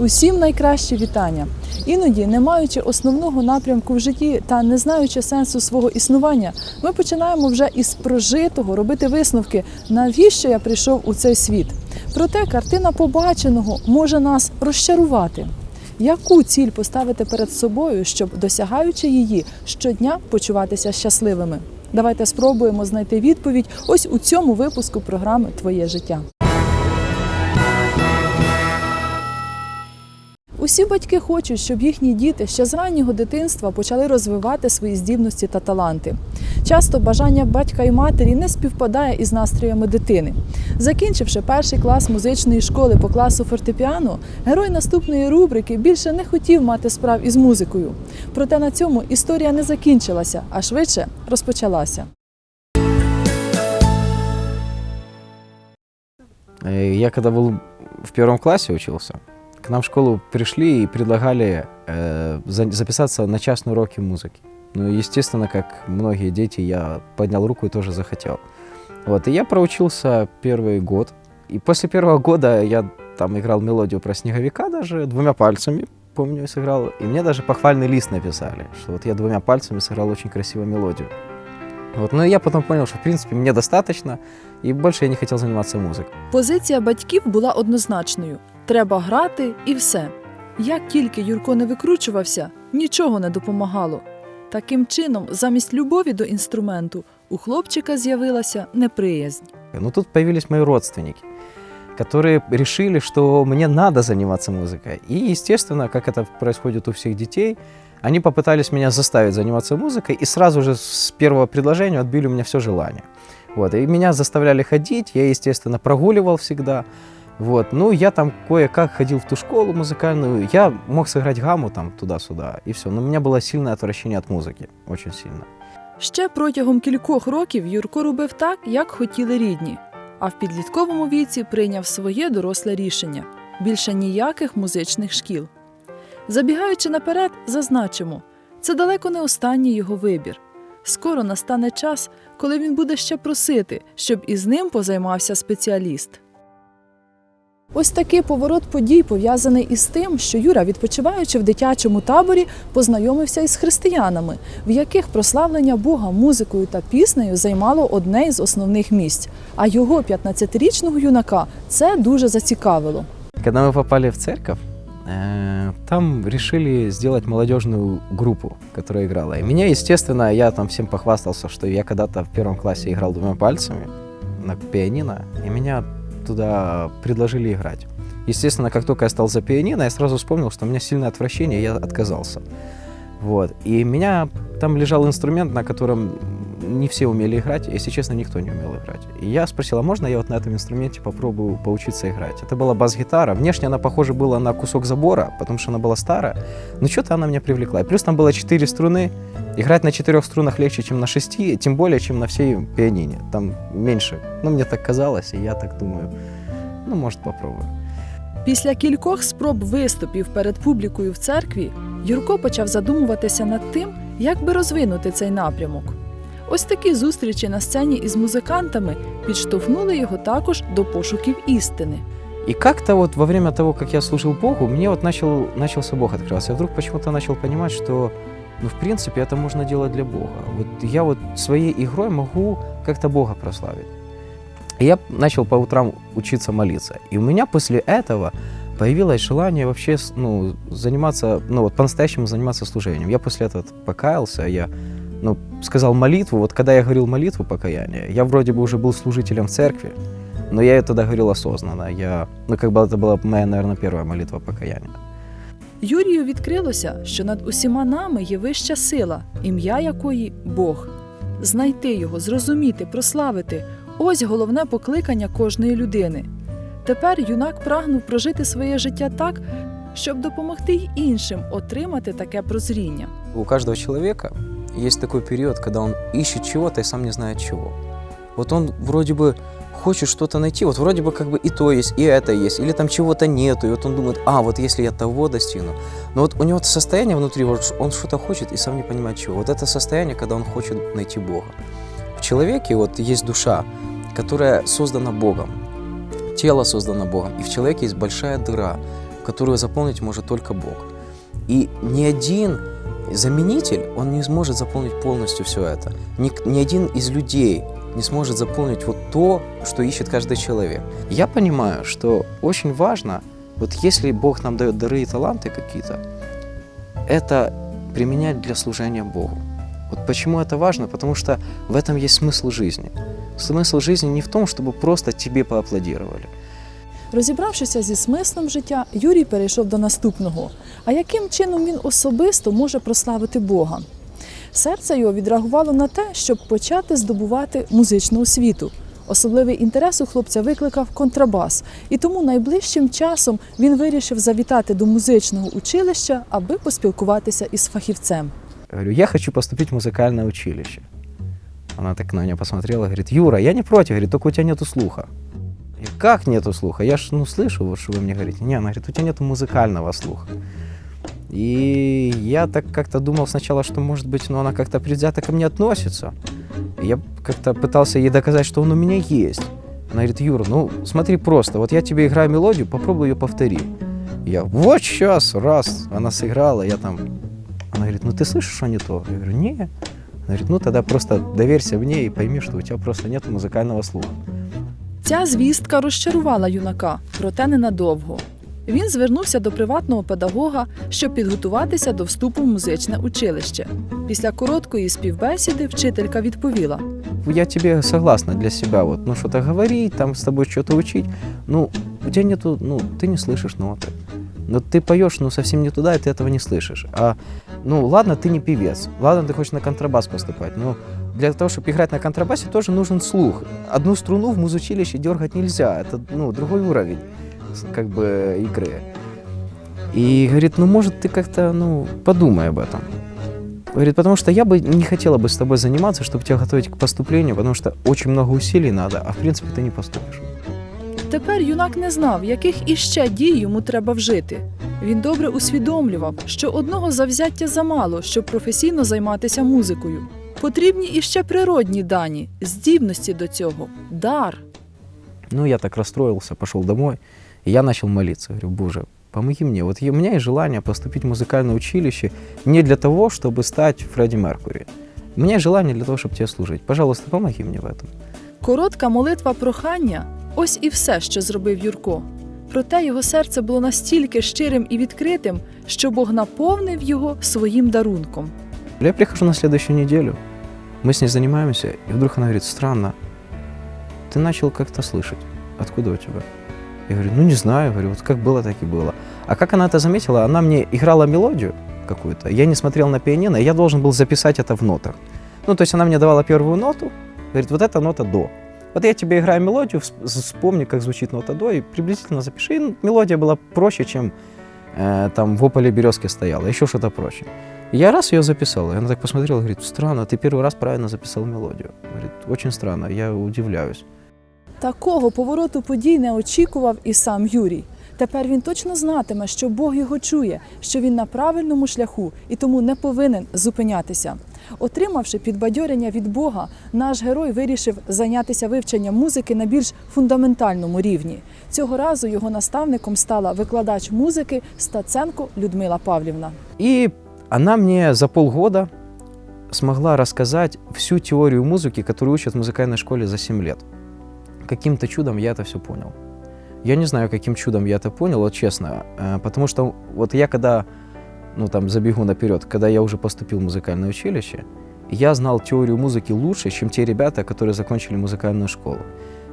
Усім найкращі вітання. Іноді, не маючи основного напрямку в житті та не знаючи сенсу свого існування, ми починаємо вже із прожитого робити висновки, навіщо я прийшов у цей світ. Проте картина побаченого може нас розчарувати. Яку ціль поставити перед собою, щоб досягаючи її щодня почуватися щасливими? Давайте спробуємо знайти відповідь ось у цьому випуску програми Твоє життя. Усі батьки хочуть, щоб їхні діти ще з раннього дитинства почали розвивати свої здібності та таланти. Часто бажання батька і матері не співпадає із настроями дитини. Закінчивши перший клас музичної школи по класу фортепіано, герой наступної рубрики більше не хотів мати справ із музикою. Проте на цьому історія не закінчилася, а швидше розпочалася. Э, Я когда был в первом классе учился, к нам в школу пришли и предлагали э, за- записаться на частные уроки музыки. Ну, естественно, как многие дети, я поднял руку и тоже захотел. Вот, и я проучился первый год. И после первого года я там играл мелодию про снеговика даже двумя пальцами, помню, сыграл. И мне даже похвальный лист написали, что вот я двумя пальцами сыграл очень красивую мелодию. Вот, ну и я потом понял, что, в принципе, мне достаточно, и больше я не хотел заниматься музыкой. Позиція батьків була однозначною: треба грати і все. Як тільки Юрко не викручувався, нічого не допомагало. Таким чином, замість любові до інструменту, у хлопчика з'явилася неприязнь. Но тут появились мои родственники, которые решили, что мне надо заниматься музыкой. И, естественно, как это происходит у всех детей, они попытались меня заставить заниматься музыкой, и сразу же с первого предложения отбили у меня все желание. Вот, и меня заставляли ходить, я, естественно, прогуливал всегда. Вот, ну, я там кое-как ходил в ту школу музыкальную, я мог сыграть гамму там туда-сюда, и все. Но у меня было сильное отвращение от музыки, очень сильно. Ще протягом кількох років Юрко робив так, як хотіли рідні, а в підлітковому віці прийняв своє доросле рішення більше ніяких музичних шкіл. Забігаючи наперед, зазначимо, це далеко не останній його вибір. Скоро настане час, коли він буде ще просити, щоб із ним позаймався спеціаліст. Ось такий поворот подій пов'язаний із тим, що Юра, відпочиваючи в дитячому таборі, познайомився із християнами, в яких прославлення Бога музикою та піснею займало одне із основних місць. А його 15-річного юнака це дуже зацікавило. Когда мы попали в церковь, там решили сделать молодежную группу, которая играла. И меня, естественно, я там всем похвастался, что я когда-то в первом классе играл двумя пальцами на пианино, и меня туда предложили играть. Естественно, как только я стал за пианино, я сразу вспомнил, что у меня сильное отвращение, и я отказался. Вот. И у меня там лежал инструмент, на котором не все умели играть, если честно, никто не умел играть. И я спросил, а можно я вот на этом инструменте попробую поучиться играть? Это была бас-гитара. Внешне она похожа была на кусок забора, потому что она была старая, но что-то она меня привлекла. И плюс там было четыре струны. Играть на четырех струнах легче, чем на шести, тем более, чем на всей пианине. Там меньше. Ну, мне так казалось, и я так думаю, ну, может, попробую. Після кількох спроб виступів перед публікою в церкві Юрко почав задумуватися над тим, як би розвинути цей напрямок. Ось такі зустрічі на сцені із музикантами підштовхнули його також до пошуків істини. И как-то вот во время того, как я служил Богу, мне вот начал, начался Бог открываться. Я вдруг почему-то начал понимать, что, ну, в принципе, это можно делать для Бога. Вот я вот своей игрой могу как-то Бога прославить. И я начал по утрам учиться молиться. И у меня после этого появилось желание вообще, с- ну, заниматься, ну, вот по-настоящему заниматься служением. Я после этого покаялся, я, ну, сказал молитву. Вот когда я говорил молитву покаяния, я вроде бы уже был служителем в церкви, но я это говорил осознанно. Я, ну, как бы это была моя, наверное, первая молитва покаяния. Юрію відкрилося, що над усіма нами є вища сила, ім'я якої Бог. Знайти його, зрозуміти, прославити ось головне покликання кожної людини. Тепер юнак прагнув прожити своє життя так, щоб допомогти й іншим отримати таке прозріння. У каждого человека есть такой период, когда он ищет чего-то и сам не знает чего. Вот он вроде бы хочет что-то найти, вот вроде бы как бы и то есть, и это есть, или там чего-то нету, и вот он думает, а, вот если я того достигну. Но вот у него состояние внутри, вот он что-то хочет и сам не понимает чего. Вот это состояние, когда он хочет найти Бога. В человеке вот есть душа, которая создана Богом, тело создано Богом, и в человеке есть большая дыра, которую заполнить может только Бог. И ни один заменитель, он не сможет заполнить полностью все это. Ни, ни один из людей не сможет заполнить вот то, что ищет каждый человек. Я понимаю, что очень важно, вот если Бог нам дает дары и таланты какие-то, это применять для служения Богу. Вот почему это важно? Потому что в этом есть смысл жизни. Смысл жизни не в том, чтобы просто тебе поаплодировали. Розібравшися зі смислом життя, Юрій перейшов до наступного. А яким чином він особисто може прославити Бога? Серце його відреагувало на те, щоб почати здобувати музичну освіту. Особливий інтерес у хлопця викликав контрабас, і тому найближчим часом він вирішив завітати до музичного училища, аби поспілкуватися із фахівцем. Я говорю, я хочу поступить в музыкальное училище. Она так на меня посмотрела, говорит, Юра, я не против, говорит, только у тебя нету слуха. Я, как нету слуха? Я ж, ну, слышу, вот, что вы мне говорите. Не, она говорит, у тебя нету музыкального слуха. И я так как-то думал сначала, что, может быть, ну, она как-то предвзято ко мне относится. И я как-то пытался ей доказать, что он у меня есть. Она говорит, Юра, ну, смотри просто, вот я тебе играю мелодию, попробуй ее повтори. Я, вот сейчас, раз, она сыграла, я там она говорит, ну ты слышишь, что не то? Я говорю, не. Она говорит, ну тогда просто доверься мне и пойми, что у тебя просто нет музыкального слуха. Ця звістка розчарувала юнака, проте ненадовго. Він звернувся до приватного педагога, щоб підготуватися до вступу в музичне училище. Після короткої співбесіди вчителька відповіла: Я тебе согласна для себя, вот, ну что-то говорить, там с тобой что-то учить, ну, у тебя нету, ну, ты не слышишь ноты. Но ты поешь, ну, совсем не туда, и ты этого не слышишь. А, ну, ладно, ты не певец, ладно, ты хочешь на контрабас поступать, но для того, чтобы играть на контрабасе, тоже нужен слух. Одну струну в музучилище дергать нельзя, это, ну, другой уровень, как бы, игры. И говорит, ну, может, ты как-то, ну, подумай об этом. Говорит, потому что я бы не хотела бы с тобой заниматься, чтобы тебя готовить к поступлению, потому что очень много усилий надо, а в принципе ты не поступишь. Тепер юнак не знав, яких іще дій йому треба вжити. Він добре усвідомлював, що одного завзяття замало, щоб професійно займатися музикою. Потрібні іще природні дані, здібності до цього, дар. Ну, я так расстроился, пошел домой, и я начал молиться. Говорю, Боже, помоги мне. Вот я- у меня есть желание поступить в музыкальное училище не для того, чтобы стать Фредди Меркури. У меня есть желание для того, чтобы тебе служить. Пожалуйста, помоги мне в этом. Коротка молитва прохання ось і все, що зробив Юрко. Проте його серце було настільки щирим і відкритим, що Бог наповнив його своїм дарунком. Я прихожу на следующую неделю, мы с ней занимаемся, и вдруг она говорит, странно, ты начал как-то слышать. Откуда у тебя? Я говорю, ну не знаю, говорю, вот как было, так и было. А как она это заметила? Она мне играла мелодию какую-то, я не смотрел на пианино, и я должен был записать это в нотах. Ну, то есть она мне давала первую ноту, говорит, вот эта нота до. Вот я тебе играю мелодию, вс- вспомни, как звучит нота до, и приблизительно запиши. И ну, мелодия была проще, чем э, там в ополе березки стояла, еще что-то проще. И Я раз ее записал, и она так посмотрела, говорит, странно, ты первый раз правильно записал мелодию. Говорит, очень странно, я удивляюсь. Такого повороту подій не очікував і сам Юрій. Тепер він точно знатиме, що Бог його чує, що він на правильному шляху і тому не повинен зупинятися. Отримавши підбадьорення від Бога, наш герой вирішив зайнятися вивченням музики на більш фундаментальному рівні. Цього разу його наставником стала викладач музики Стаценко Людмила Павлівна. И она мне за полгода смогла рассказать всю теорию музыки, которую учат в музыкальной школе за 7 лет. Каким-то чудом я это все понял. Я не знаю, каким чудом я это понял, вот честно, э, потому что вот я когда, ну там забегу наперед, когда я уже поступил в музыкальное училище, я знал теорию музыки лучше, чем те ребята, которые закончили музыкальную школу.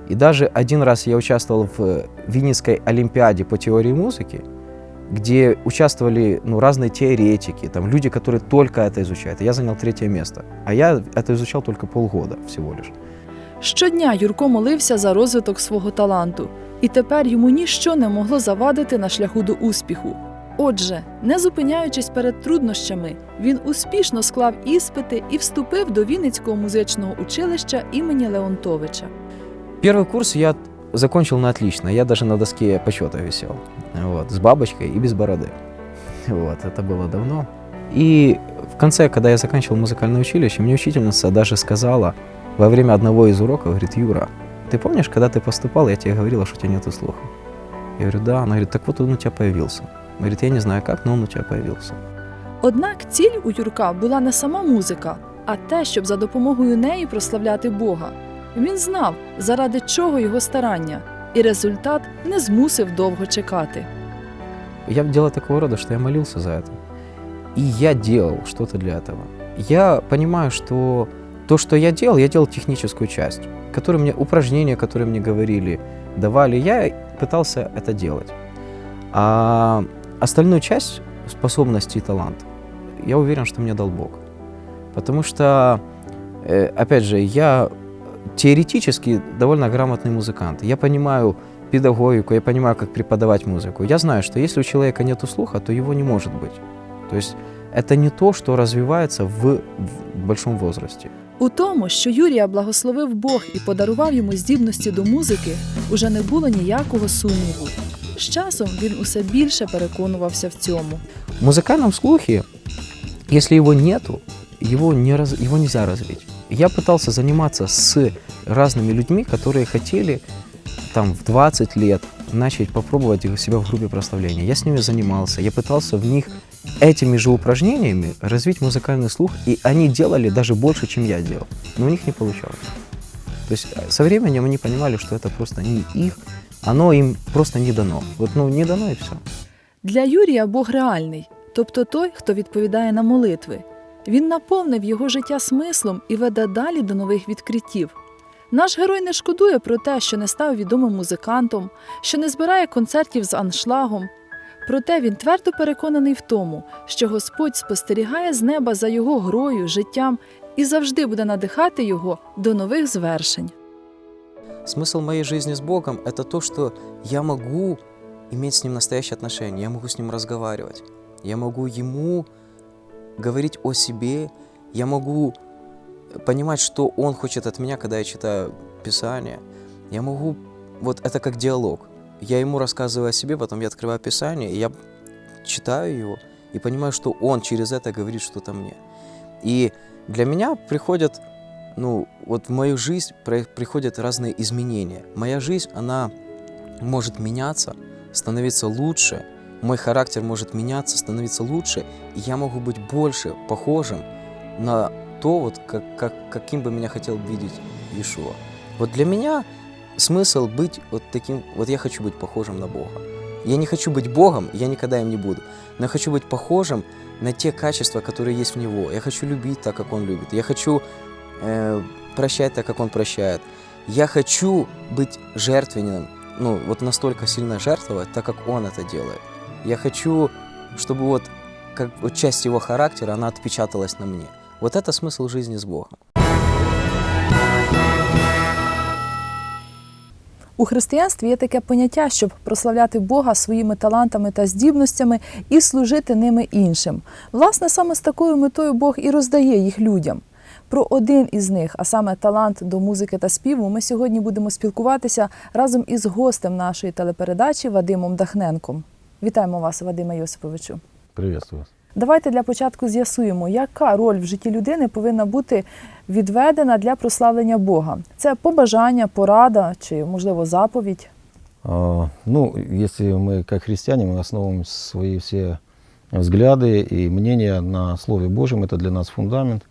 И даже один раз я участвовал в Винницкой олимпиаде по теории музыки, где участвовали ну, разные теоретики, там, люди, которые только это изучают. И Я занял третье место. А я это изучал только полгода всего лишь. Щодня Юрко молився за розвиток свого таланту, і тепер йому ніщо не могло завадити на шляху до успіху. Отже, не зупиняючись перед труднощами, він успішно склав іспити і вступив до Вінницького музичного училища імені Леонтовича. Первый курс я закончил на отлично. Я даже на доске почета висел. Вот, с бабочкой и без бороды. Вот, это было давно. И в конце, когда я заканчивал музыкальное училище, мне учительница даже сказала во время одного из уроков, говорит, Юра, ты помнишь, когда ты поступал, я тебе говорила, что у тебя нету слуха? Я говорю, да. Она говорит, так вот он у тебя появился. Говорит, я не знаю как, но он у тебя появился. Однак ціль у Юрка була не сама музика, а те, щоб за допомогою неї прославляти Бога. Він знав, заради чого його старання, і результат не змусив довго чекати. Я дело такого рода, что я молился за это. И я делал что-то для этого. Я понимаю, что то, что я делал, я делал техническую часть, которые мне, упражнения, которые мне говорили, давали, я пытался это делать. А остальную часть способностей и талант, я уверен, что мне дал Бог. Потому что, э, опять же, я теоретически довольно грамотный музыкант. Я понимаю педагогику, я понимаю, как преподавать музыку. Я знаю, что если у человека нет слуха, то его не может быть. То есть это не то, что развивается в, в большом возрасте. У тому, що Юрія благословив Бог і подарував йому здібності до музики, уже не було ніякого сумніву. З часом він усе більше переконувався в цьому. В музыкальном слухе, если его нету, его, не раз, его нельзя развить. Я пытался заниматься с разными людьми, которые хотели там в 20 лет начать попробовать себя в группе прославления. Я с ними занимался, я пытался в них этими же упражнениями развить музыкальный слух, и они делали даже больше, чем я делал. Но у них не получалось. То есть э, со временем они понимали, что это просто не их, оно им просто не дано. Вот ну не дано и все. Для Юрія Бог реальний, тобто той, хто відповідає на молитви. Він наповнив його життя смислом і веде далі до нових відкриттів. Наш герой не шкодує про те, що не став відомим музикантом, що не збирає концертів з аншлагом. Проте він твердо переконаний в тому, що Господь спостерігає з неба за його грою, життям і завжди буде надихати його до нових звершень. Смысл моей жизни с Богом – это то, что я могу иметь с Ним настоящие отношения, я могу с Ним разговаривать, я могу Ему говорить о себе, я могу понимать, что Он хочет от меня, когда я читаю Писание. Я могу, вот это как диалог. Я Ему рассказываю о себе, потом я открываю Писание, и я читаю его, и понимаю, что Он через это говорит что-то мне. И для меня приходят ну, вот в мою жизнь при- приходят разные изменения. Моя жизнь, она может меняться, становиться лучше, мой характер может меняться, становиться лучше, и я могу быть больше похожим на то, вот, как, как, каким бы меня хотел видеть Иешуа. Вот для меня смысл быть вот таким, вот я хочу быть похожим на Бога. Я не хочу быть Богом, я никогда им не буду, но я хочу быть похожим на те качества, которые есть в Него. Я хочу любить так, как Он любит. Я хочу э, прощать так, как Он прощает. Я хочу быть жертвенным, ну, вот настолько сильно жертвовать, так, как Он это делает. Я хочу, чтобы вот, как вот часть Его характера, она отпечаталась на мне. Вот это смысл жизни с Богом. У християнстві є таке поняття, щоб прославляти Бога своїми талантами та здібностями і служити ними іншим. Власне, саме з такою метою Бог і роздає їх людям. Про один із них, а саме талант до музики та співу, ми сьогодні будемо спілкуватися разом із гостем нашої телепередачі Вадимом Дахненком. Вітаємо вас, Вадиме Йосиповичу. Приветствую вас. Давайте для початку з'ясуємо, яка роль в житті людини повинна бути відведена для прославлення Бога. Це побажання, порада чи, можливо, заповідь. А, Ну, если мы как христиане, мы основываем свои все взгляды и мнения на Слове Божьем, это для нас фундамент.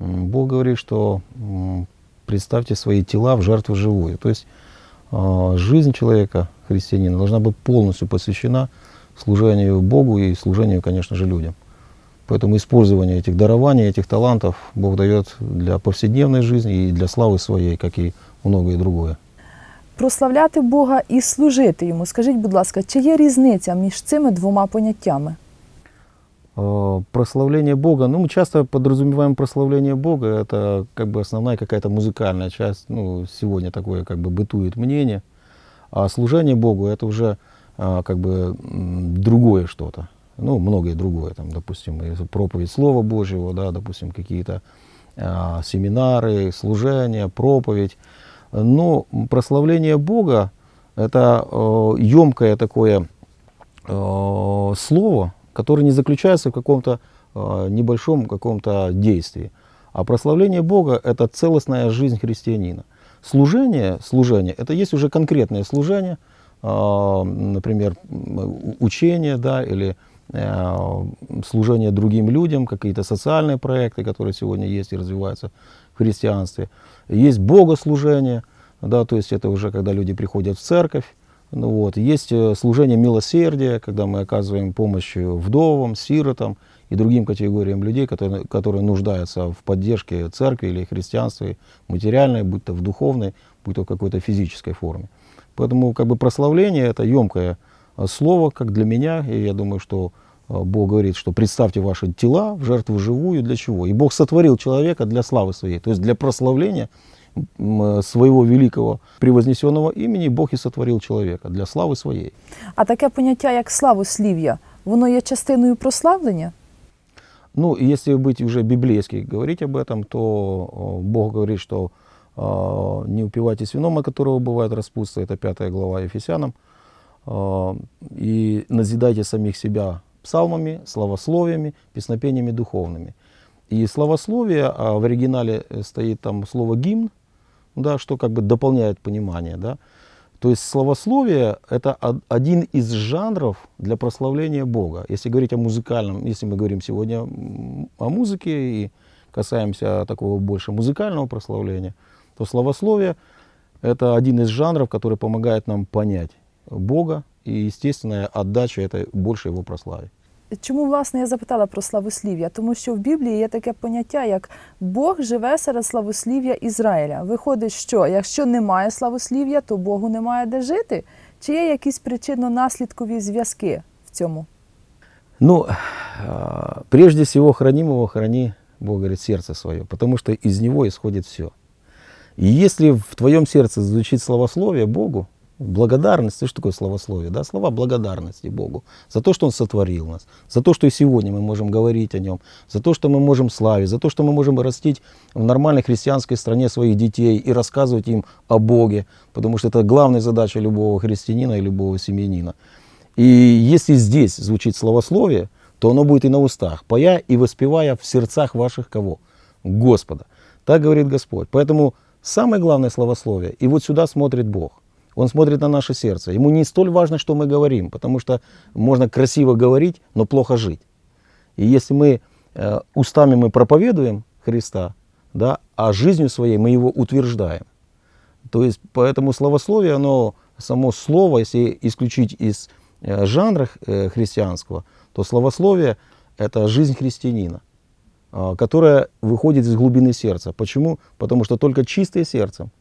М, Бог говорит, что м, представьте свои тела в жертву живую. То есть а, жизнь человека, христианина, должна быть полностью посвящена служению Богу и служению, конечно же, людям. Поэтому использование этих дарований, этих талантов Бог дает для повседневной жизни и для славы своей, как и многое другое. Прославляти Бога і служити йому. Скажіть, будь ласка, чи є різниця між цими двома поняттями? Э, Прославление Бога, ну, мы часто подразумеваем прославление Бога, это как бы основная какая-то музыкальная часть, ну, сегодня такое как бы бытует мнение, а служение Богу это уже а, как бы другое что-то, ну, многое другое, там, допустим, проповедь Слова Божьего, да, допустим, какие-то а, семинары, служения, проповедь, но прославление Бога это емкое такое э, слово, которое не заключается в каком-то э, небольшом каком-то действии. А прославление Бога – это целостная жизнь христианина. Служение, служение – это есть уже конкретное служение, э, например, учение, да, или э, служение другим людям, какие-то социальные проекты, которые сегодня есть и развиваются в христианстве. Есть богослужение, да, то есть это уже когда люди приходят в церковь. Ну вот. Есть э, служение милосердия, когда мы оказываем помощь вдовам, сиротам и другим категориям людей, которые, которые нуждаются в поддержке церкви или христианства, материальной, будь то в духовной, будь то в какой-то физической форме. Поэтому как бы прославление это емкое э, слово, как для меня, и я думаю, что э, Бог говорит, что представьте ваши тела в жертву живую, для чего? И Бог сотворил человека для славы своей, то есть для прославления э, своего великого превознесенного имени Бог и сотворил человека для славы своей. А таке поняття, як славослів'я, воно є частиною прославлення? Ну, если быть уже библейски говорить об этом, то Бог говорит, что э, не упивайтесь вином, от которого бывает распутство, это пятая глава Ефесянам, Э, и назидайте самих себя псалмами, славословиями, песнопениями духовными. И славословие, а в оригинале э, стоит там слово гимн, да, что как бы дополняет понимание, да. То есть славословие – это од- один из жанров для прославления Бога. Если говорить о музыкальном, если мы говорим сегодня о музыке и касаемся такого больше музыкального прославления, то славословие – это один из жанров, который помогает нам понять Бога и естественная отдача это больше его прославе. Чому власне я запитала про славослів'я? Тому що в Біблії є таке поняття, як Бог живе серед славослів'я Ізраїля. Виходить, що якщо немає славослів'я, то Богу немає де жити? Чи є якісь причинно-наслідкові зв'язки в цьому? Ну, прежде всего хранимого храни, Бог говорит, сердце свое, потому что из него исходит все. И если в твоем сердце звучит словословие Богу, благодарность, что такое словословие? Да? Слова благодарности Богу за то, что Он сотворил нас, за то, что и сегодня мы можем говорить о Нем, за то, что мы можем славить, за то, что мы можем растить в нормальной христианской стране своих детей и рассказывать им о Боге, потому что это главная задача любого христианина и любого семьянина. И если здесь звучит словословие, то оно будет и на устах, поя и воспевая в сердцах ваших кого? Господа. Так говорит Господь. Поэтому самое главное словословие, и вот сюда смотрит Бог. Он смотрит на наше сердце. Ему не столь важно, что мы говорим, потому что можно красиво говорить, но плохо жить. И если мы э, устами мы проповедуем Христа, да, а жизнью своей мы его утверждаем. То есть поэтому словословие, оно само слово, если исключить из э, жанра э, христианского, то словословие это жизнь христианина, а, которая выходит из глубины сердца. Почему? Потому что только чистые сердцем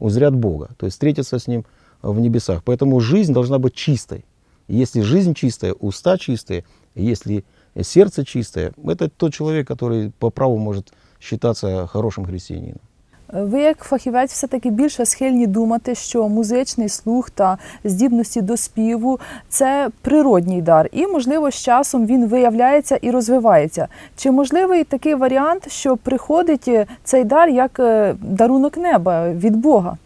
узрят Бога, то есть встретятся с Ним в небесах. Поэтому жизнь должна быть чистой. Если жизнь чистая, уста чистые, если сердце чистое, это тот человек, который по праву может считаться хорошим христианином. Ви, як фахівець, все-таки більше схильні думати, що музичний слух та здібності до співу це природній дар, і, можливо, з часом він виявляється і розвивається. Чи можливий такий варіант, що приходить е, цей дар як е, дарунок неба від Бога?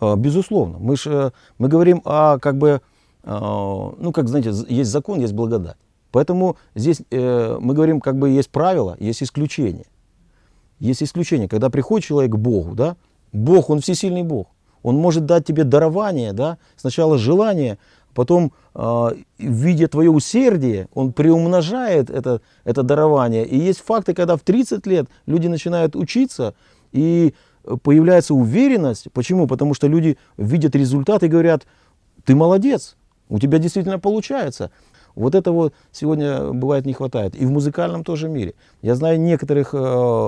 А, Безусловно. Мы, ж, э, мы говорим о, как бы, а, ну, как, знаете, з- есть закон, есть благодать. Поэтому здесь э, мы говорим, как бы есть правила, есть исключения. Есть исключение, когда приходит человек к Богу, да, Бог, Он всесильный Бог. Он может дать тебе дарование, да, сначала желание, потом а, видя твое усердие, Он приумножает это, это дарование. И есть факты, когда в 30 лет люди начинают учиться, и э, появляется уверенность. Почему? Потому что люди видят результат и говорят, ты молодец, у тебя действительно получается. Вот этого сегодня бывает не хватает. И в музыкальном тоже мире. Я знаю некоторых э,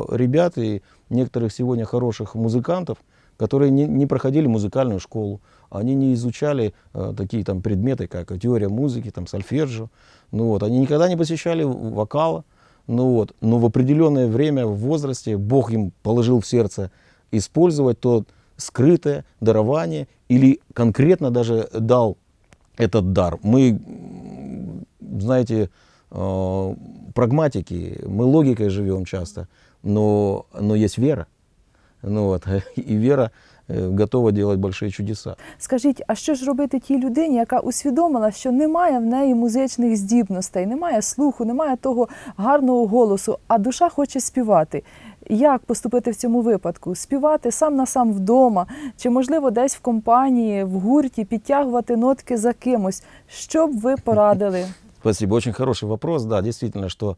ребят и некоторых сегодня хороших музыкантов, которые не, не проходили музыкальную школу, они не изучали э, такие там предметы, как теория музыки, там сольфеджио. Ну вот, они никогда не посещали вокала. Ну вот, но в определенное время в возрасте Бог им положил в сердце использовать то скрытое дарование или конкретно даже дал этот дар. Мы, знаете, э, прагматики, мы логикой живем часто, но, но есть вера. Ну вот, и вера э, готова делать большие чудеса. Скажіть, а що ж робити тій людині, яка усвідомила, що немає в неї музичних здібностей, немає слуху, немає того гарного голосу, а душа хоче співати? Як поступити в цьому випадку? Співати сам на сам вдома, чи можливо десь в компанії, в гурті підтягувати нотки за кимось? Що б ви порадили? Спасибо. Очень хороший вопрос. Да, действительно, что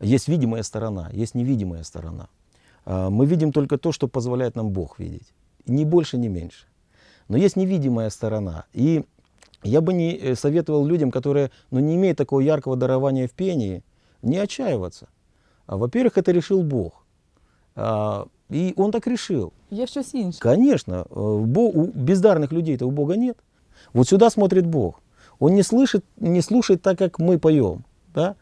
есть видимая сторона, есть невидимая сторона. А, Мы видим только то, что позволяет нам Бог видеть. Ни больше, ни меньше. Но есть невидимая сторона. И я бы не э, советовал людям, которые ну, не имеют такого яркого дарования в пении, не отчаиваться. А, Во-первых, это решил Бог. А, И Он так решил. Є щось інше. Конечно, э, у бездарных людей-то у Бога нет. Вот сюда смотрит Бог. Он не слышит, не слушает так, как мы поем. Да?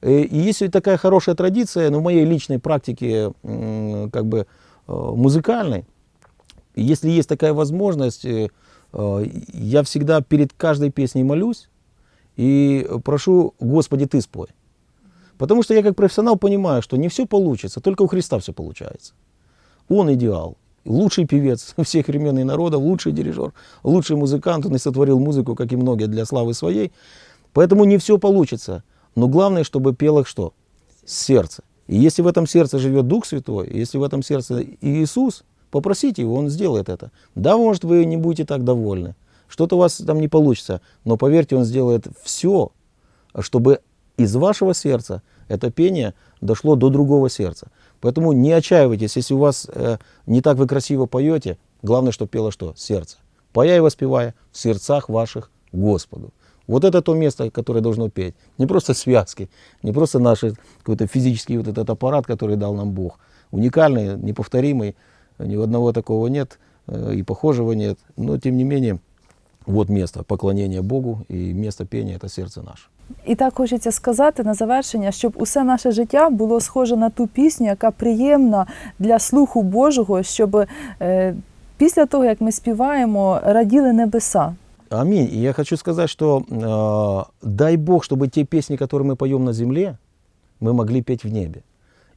Э, И есть такая хорошая традиция, ну, в моей личной практике, как бы э, музыкальной, если есть такая возможность, э, я всегда перед каждой песней молюсь и прошу, Господи, Ты спой. Потому что я как профессионал понимаю, что не все получится, только у Христа все получается. Он идеал. Лучший певец всех времен и народов, лучший дирижер, лучший музыкант. Он и сотворил музыку, как и многие, для славы своей. Поэтому не все получится. Но главное, чтобы пело что? Сердце. И если в этом сердце живет Дух Святой, если в этом сердце Иисус, попросите Его, Он сделает это. Да, может, вы не будете так довольны. Что-то у вас там не получится. Но поверьте, Он сделает все, чтобы из вашего сердца это пение дошло до другого сердца. Поэтому не отчаивайтесь, если у вас э, не так вы красиво поете, главное, чтобы пело что? Сердце. Пая и воспевая в сердцах ваших Господу. Вот это то место, которое должно петь. Не просто связки, не просто наш какой-то физический вот этот аппарат, который дал нам Бог. Уникальный, неповторимый, ни у одного такого нет э, и похожего нет. Но тем не менее, вот место поклонения Богу и место пения – это сердце наше. І так хочеться сказати на завершення, щоб усе наше життя було схоже на ту пісню, яка приємна для слуху Божого, щоб е, після того, як ми співаємо, раділи небеса. Аминь. И я хочу сказать, что э, дай Бог, чтобы те песни, которые мы поем на земле, мы могли петь в небе.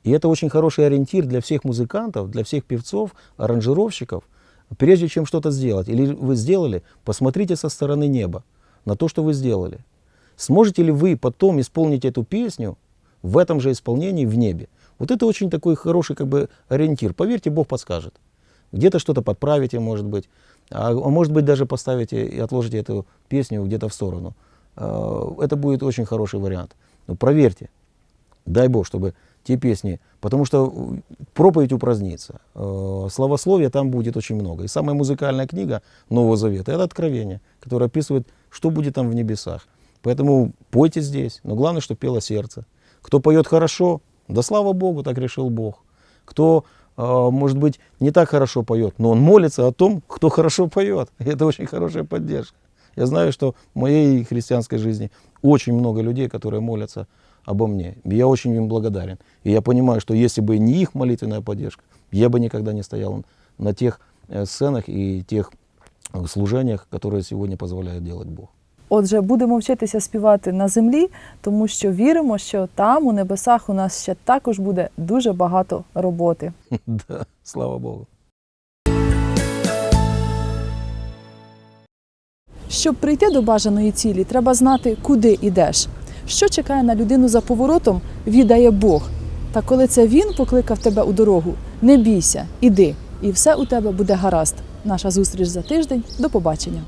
И это очень хороший ориентир для всех музыкантов, для всех певцов, аранжировщиков. Прежде чем что-то сделать, или вы сделали, посмотрите со стороны неба на то, что вы сделали. Сможете ли вы потом исполнить эту песню в этом же исполнении в небе? Вот это очень такой хороший как бы ориентир. Поверьте, Бог подскажет. Где-то что-то подправите, может быть. А, а может быть, даже поставите и отложите эту песню где-то в сторону. А, Это будет очень хороший вариант. Но проверьте. Дай Бог, чтобы те песни... Потому что э, проповедь упразднится. Э, Словословия там будет очень много. И самая музыкальная книга Нового Завета – это Откровение, которое описывает, что будет там в небесах. Поэтому пойте здесь. Но главное, чтобы пело сердце. Кто поет хорошо, да слава Богу, так решил Бог. Кто, э, может быть, не так хорошо поет, но он молится о том, кто хорошо поет. И это очень хорошая поддержка. Я знаю, что в моей христианской жизни очень много людей, которые молятся обо мне. Я очень им благодарен. И я понимаю, что если бы не их молитвенная поддержка, я бы никогда не стоял на тех э, сценах и тех э, служениях, которые сегодня позволяет делать Бог. Отже, будемо вчитися співати на землі, тому що віримо, що там, у небесах, у нас ще також буде дуже багато роботи. Да, слава Богу. Щоб прийти до бажаної цілі, треба знати, куди йдеш. Що чекає на людину за поворотом, відає Бог. Та коли це він покликав тебе у дорогу, не бійся, іди, і все у тебе буде гаразд. Наша зустріч за тиждень. До побачення.